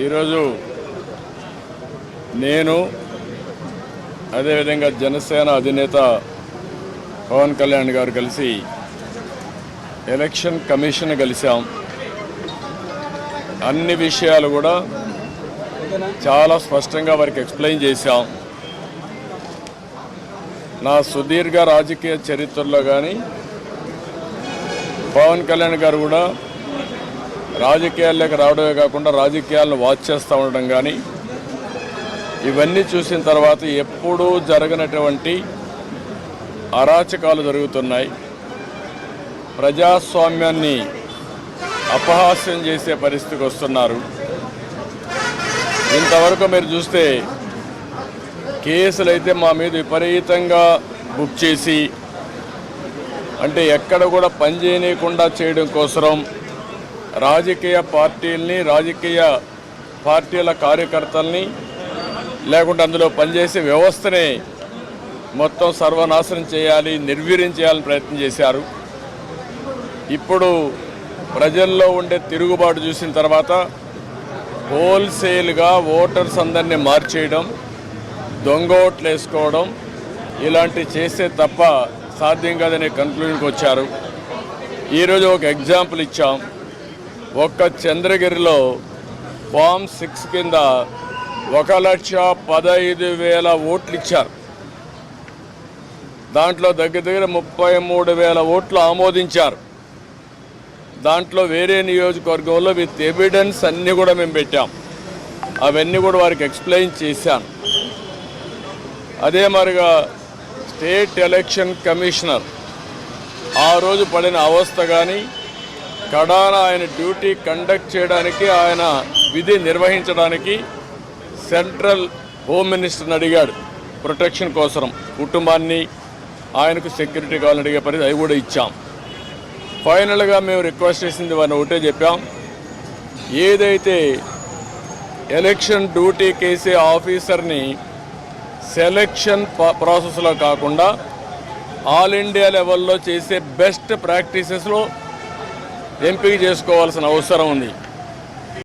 ఈరోజు నేను అదేవిధంగా జనసేన అధినేత పవన్ కళ్యాణ్ గారు కలిసి ఎలక్షన్ కమిషన్ కలిసాం అన్ని విషయాలు కూడా చాలా స్పష్టంగా వారికి ఎక్స్ప్లెయిన్ చేశాం. నా సుదీర్ఘ రాజకీయ చరిత్రలో కానీ పవన్ కళ్యాణ్ గారు కూడా రాజకీయాల్లోకి రావడమే కాకుండా రాజకీయాలను వాచ్ చేస్తూ ఉండడం కానీ ఇవన్నీ చూసిన తర్వాత ఎప్పుడూ జరగనటువంటి అరాచకాలు జరుగుతున్నాయి. ప్రజాస్వామ్యాన్ని అపహాస్యం చేసే పరిస్థితికి వస్తున్నారు. ఇంతవరకు మీరు చూస్తే కేసులు అయితే మా మీద విపరీతంగా బుక్ చేసి అంటే ఎక్కడ కూడా పని చేయనీయకుండా చేయడం కోసం రాజకీయ పార్టీల్ని రాజకీయ పార్టీల కార్యకర్తల్ని లేకుంటే అందులో పనిచేసే వ్యవస్థని మొత్తం సర్వనాశనం చేయాలి నిర్వీర్యం చేయాలని ప్రయత్నం చేశారు. ఇప్పుడు ప్రజల్లో ఉండే తిరుగుబాటు చూసిన తర్వాత హోల్సేల్గా ఓటర్స్ అందరినీ మార్చేయడం దొంగ ఓట్లు వేసుకోవడం ఇలాంటివి చేస్తే తప్ప సాధ్యం కాదనే కన్క్లూజన్కి వచ్చారు. ఈరోజు ఒక ఎగ్జాంపుల్ ఇచ్చాం. ఒక్క చంద్రగిరిలో ఫామ్ సిక్స్ కింద ఒక లక్ష పదహైదు వేల ఓట్లు ఇచ్చారు. దాంట్లో దగ్గర దగ్గర ముప్పై మూడు వేల ఓట్లు ఆమోదించారు. దాంట్లో వేరే నియోజకవర్గంలో విత్ ఎవిడెన్స్ అన్నీ కూడా మేము పెట్టాం. అవన్నీ కూడా వారికి ఎక్స్ప్లెయిన్ చేశాను. అదే మరిగా స్టేట్ ఎలక్షన్ కమిషనర్ ఆ రోజు పడిన అవస్థ కానీ కడాన ఆయన డ్యూటీ కండక్ట్ చేయడానికి ఆయన విధి నిర్వహించడానికి సెంట్రల్ హోమ్ మినిస్టర్ని అడిగాడు ప్రొటెక్షన్ కోసం కుటుంబాన్ని ఆయనకు సెక్యూరిటీ కావాలని అడిగే పరిస్థితి అవి కూడా ఇచ్చాం. ఫైనల్గా మేము రిక్వెస్ట్ చేసింది వారిని ఒకటే చెప్పాం. ఏదైతే ఎలక్షన్ డ్యూటీ కేసే ఆఫీసర్ని సెలక్షన్ ప్రాసెస్లో కాకుండా ఆల్ ఇండియా లెవెల్లో చేసే బెస్ట్ ప్రాక్టీసెస్లో ఎంపిక చేసుకోవాల్సిన అవసరం ఉంది.